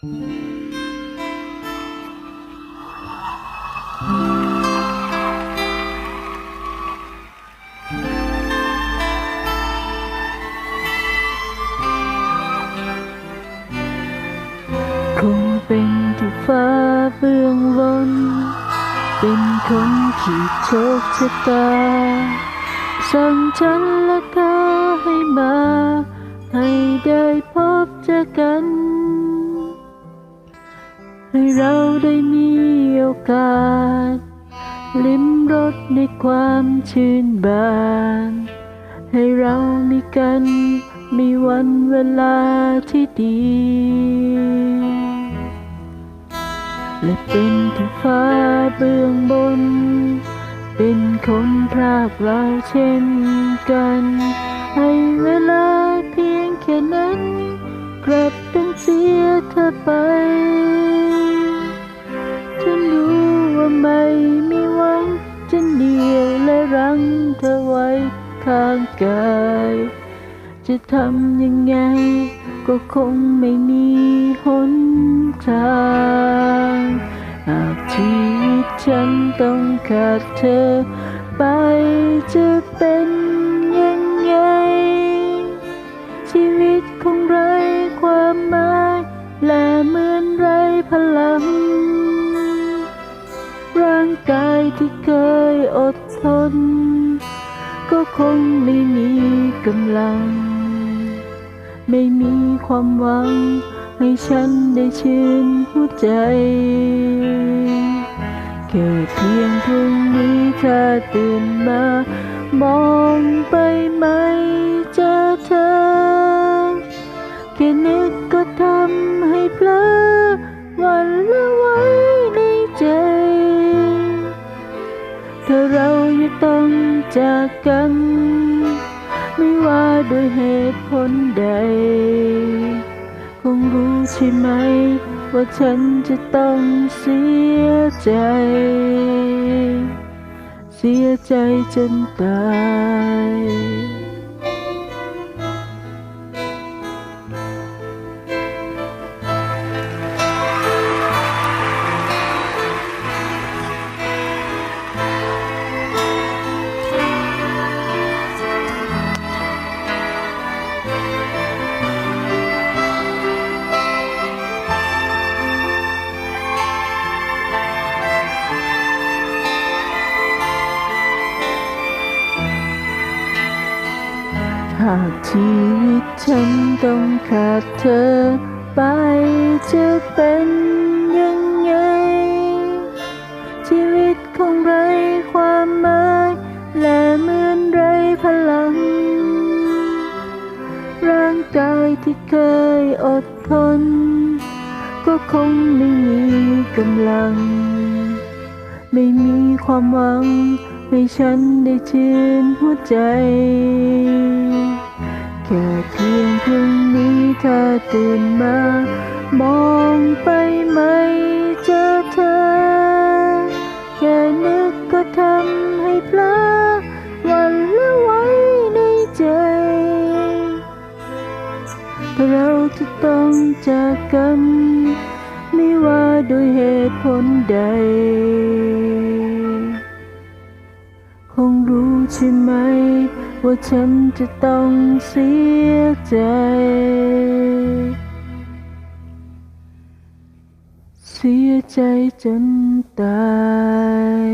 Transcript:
คงเป็นที่ฟ้าเบื้องบนเป็นคนขีดโชคชะตา สั่งฉันและเขาให้มา ให้ได้พบเจอกัน ให้เราได้มีโอกาส ลิ้มรสในความชื่นบาน ให้เรามีกัน มีวันเวลาที่ดี และเป็นที่ฟ้าเบื้องบน เป็นคนพรากเราเช่นกัน ให้เวลาเพียงแค่นั้น กลับต้องเสียเธอไป ไม่มีหวังจะเหนียวและรั้งเธอไว้ข้างกายจะทำยังไง ก็คงไม่มีหนทางหากชีวิตฉันต้องขาดเธอไปจะเป็น ที่เคยอดทน ก็คงไม่มีกำลัง ไม่มีความหวัง ให้ฉันได้ชื่นหัวใจแค่เพียงพรุ่งนี้ถ้าตื่นมามองไปไหมเจอเธอ แค่นึกก็ทำให้เพลอ จากกัน ไม่ว่าด้วยเหตุผลใด คงรู้ใช่ไหม ว่าฉันจะต้องเสียใจ เสียใจจนตายากชีวิตฉันต้องขาดเธอไปจะเป็นยังไง ชีวิตคงไร้ความหมายและเหมือนไร้พลัง ร่างกายที่เคยอดทน ก็คงไม่มีกำลัง ไม่มีความหวังให้ฉันได้ชื่นหัวใจ แค่เพียงพรุ่งนี้ถ้าตื่นมา มองไปไม่เจอเธอ แค่นึกก็ทำให้เพลอหวันละไว้ในใจถ้าเราจะต้องจากกัน ไม่ว่าด้วยเหตุผลใด งรู้ใช่ไหม ว่าฉันจะต้องเสียใจ เสียใจจนตาย